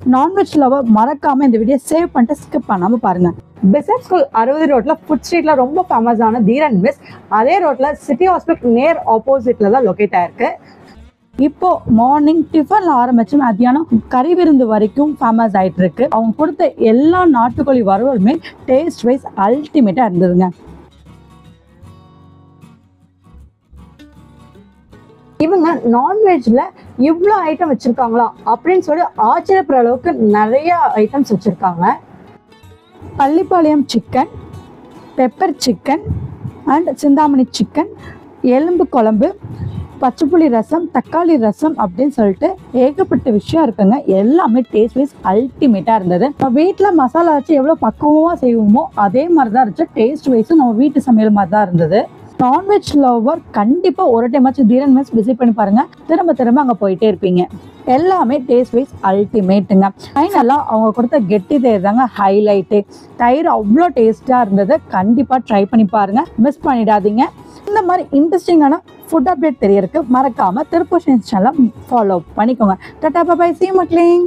Non veg lower மறக்காம இந்த video save பண்ணிட்டு ஸ்கிப் பண்ணாம பாருங்க. பிசினஸ் ஸ்கூல் அறுபது ரோட்ல ஃபுட் ஸ்ட்ரீட்ல ரொம்ப ஃபேமஸான தீரன் மிஸ் அதே ரோட்ல சிட்டி ஹாஸ்பிட்டல் நேர் ஆப்போசிட்ல தான் லொக்கேட் ஆயிருக்கு. இப்போ மார்னிங் டிஃபன்ல ஆரம்பிச்சு மத்தியானம் கறி விருந்து வரைக்கும் ஃபேமஸ் ஆயிட்டு இருக்கு. அவங்க கொடுத்த எல்லா நாட்டுக்கோழி வறுவலுமே டேஸ்ட் வைஸ் அல்டிமேட்டா இருந்ததுங்க. இவங்க நான்வெஜ்ல இவ்வளோ ஐட்டம் வச்சுருக்காங்களா அப்படின்னு சொல்லி ஆச்சரியப்படுற அளவுக்கு நிறைய ஐட்டம்ஸ் வச்சுருக்காங்க. Pallipalayam chicken pepper chicken and Chintamani chicken எலும்பு குழம்பு பச்சைப்புளி ரசம் தக்காளி ரசம் அப்படின்னு சொல்லிட்டு ஏகப்பட்ட விஷயம் இருக்குங்க. எல்லாமே டேஸ்ட் வைஸ் அல்டிமேட்டாக இருந்தது. நம்ம வீட்டில் மசாலா வச்சு எவ்வளோ பக்குவமாக செய்வோமோ அதே மாதிரி தான் இருந்துச்சு டேஸ்ட் வைஸும் நம்ம வீட்டு சமையல் மாதிரி தான் இருந்தது. நான்வெஜ் லவ்வர் கண்டிப்பாக ஒரு டைமாச்சும் தீரன் மெஸ் விசிட் பண்ணி பாருங்கள் திரும்ப திரும்ப அங்கே போயிட்டே இருப்பீங்க. எல்லாமே டேஸ்ட் வைஸ் அல்டிமேட்டுங்க ஃபைனலாக அவங்க கொடுத்த கெட்டி தயிர் தாங்க ஹைலைட்டு தயிர் அவ்வளோ டேஸ்ட்டாக இருந்தது. கண்டிப்பாக ட்ரை பண்ணி பாருங்க. மிஸ் பண்ணிடாதீங்க. இந்த மாதிரி இன்ட்ரெஸ்டிங்கான ஃபுட் அப்டேட் தெரியறதுக்கு மறக்காமல் திருப்பூர் சேனலை ஃபாலோ பண்ணிக்கோங்க. Ta-ta பாபாய் C மக்களிங்